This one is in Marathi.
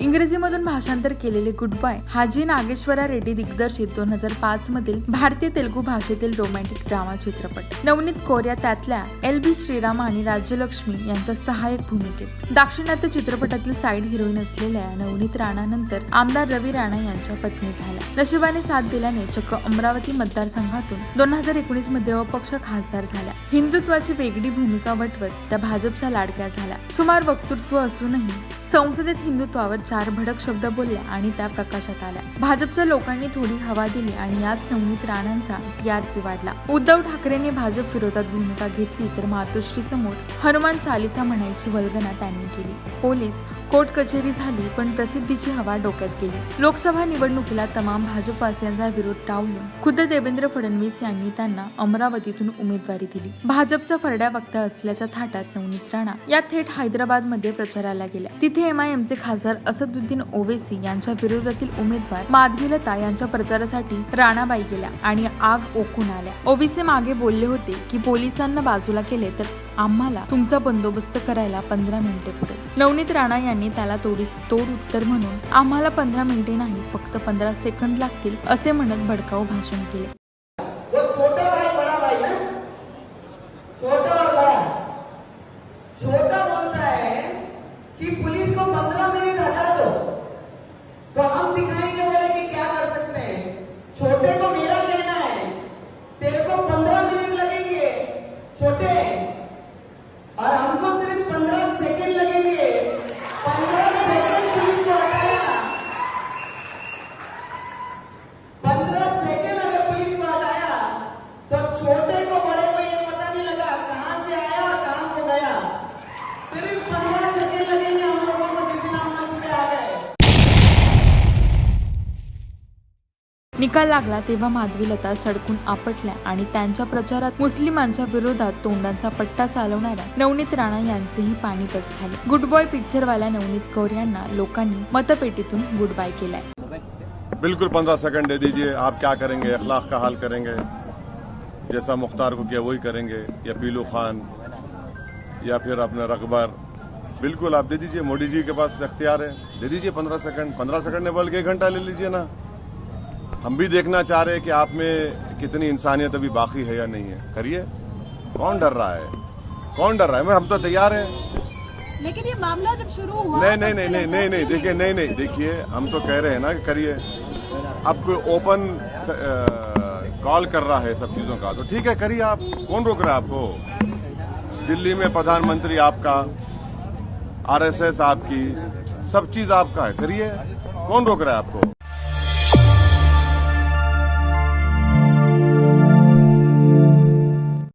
इंग्रजीमधून भाषांतर केलेले गुड बाय हाजी नागेश्वरा रेड्डी दिग्दर्शित दोन हजार पाच मधील भारतीय तेलुगू भाषेतील रोमॅन्टिक ड्रामा चित्रपट. नवनीत कोर्या त्यातल्या एल बी श्रीराम आणि राज्यलक्ष्मी यांच्या सहाय्यक भूमिकेत. दाक्षिणात्य चित्रपटातील साईड हिरोईन असलेल्या नवनीत राणानंतर आमदार रवी राणा यांच्या पत्नी झाल्या. नशिबाने साथ दिल्याने चक्क अमरावती मतदारसंघातून दोन हजार एकोणीसमध्ये अपक्ष खासदार झाल्या. हिंदुत्वाची वेगळी भूमिका वटवत त्या भाजपच्या लाडक्या झाल्या. सुमार वक्तृत्व असूनही संसदेत हिंदुत्वावर चार भडक शब्द बोलल्या आणि त्या प्रकाशात आल्या. भाजपच्या लोकांनी थोडी हवा दिली आणि याच नवनीत राणांचा टीआरपी वाढला उद्धव ठाकरेंनी भाजप विरोधात भूमिका घेतली तर मातोश्री समोर हनुमान चालिसा म्हणायची वल्गना त्यांनी केली. पोलीस कोर्ट कचेरी झाली पण प्रसिद्धीची हवा डोक्यात गेली. लोकसभा निवडणुकीला तमाम भाजपवासियांचा विरोध टाळून खुद्द देवेंद्र फडणवीस यांनी त्यांना अमरावतीतून उमेदवारी दिली. भाजपचा फरड्या वक्ता असल्याच्या थाटात नवनीत राणा या थेट हैदराबादमध्ये प्रचाराला गेल्या. तिथे एमआयएमचे खासदार असदुद्दीन ओवेसी यांच्या विरोधातील उमेदवार माधवीलता यांच्या प्रचारासाठी राणाबाई गेल्या आणि आग ओकून आल्या. ओवेसी मागे बोलले होते की पोलिसांना बाजूला केले तर आम्हाला तुमचा बंदोबस्त करायला पंधरा मिनिटे पुढे नवनीत राणा यांनी त्याला तोडीस तोड उत्तर म्हणून आम्हाला पंधरा मिनिटे नाही फक्त पंधरा सेकंद लागतील असे म्हणत भडकाऊ भाषण केले. पुलिस को पंद्रह मिनट हटा दो तो हम दिखाएंगे बोले कि क्या कर सकते हैं छोटे को मेरा कहना है तेरे को पंद्रह मिनट लगेंगे छोटे और हमको सिर्फ पंद्रह सेकंड लगेंगे पंद्रह सेकंड पुलिस को हटाया पंद्रह सेकंड अगर पुलिस को हटाया तो छोटे को बड़े को ये पता नहीं लगा कहां से आया और कहां को गया सिर्फ पंद्रह सेकंड लगेंगे हम लोगों को जिस दिन हम मंच पे आ गए निकाल लागला तेव्हा माधवी लता सडकून आपटल्या आणि त्यांच्या प्रचारात मुस्लिमांच्या विरोधात तोंडांचा पट्टा चालवणाऱ्या नवनीत राणा यांचेही पाणीपत झाले. गुड बॉय पिक्चरवाल्या नवनीत कौर यांना लोकांनी मतपेटीतून गुड बाय केलाय. बिल्कुल पंद्रह सेकंड दे दीजिए आप क्या करेंगे? अखलाक का हाल करेंगे? जैसा मुख्तार को किया वही करेंगे? या पीलू खान? या फिर अपने रकबर बिल्कुल आप दे दीजिए मोदी जी के पास इख्तियार है। दे दीजिए पंद्रह सेकंड पंद्रह सेकंड ने बल्कि एक घंटा ले लीजिए ना। हम भी देखना चाह रहे हैं कि आप में कितनी इंसानियत अभी बाकी है या नहीं है। करिए। कौन डर रहा है? कौन डर रहा है? मैं हम तो तैयार हैं। लेकिन ये मामला जब शुरू हुआ नहीं नहीं नहीं नहीं नहीं नहीं देखिए नहीं नहीं। देखिए हम तो कह रहे हैं ना कि करिए। अब कोई ओपन कॉल कर रहा है सब चीज़ों का तो ठीक है करिए आप। कौन रोक रहा है आपको? दिल्ली में प्रधानमंत्री आपका आरएसएस आपकी सब चीज़ आपका है। करिए। कौन रोक रहा है आपको?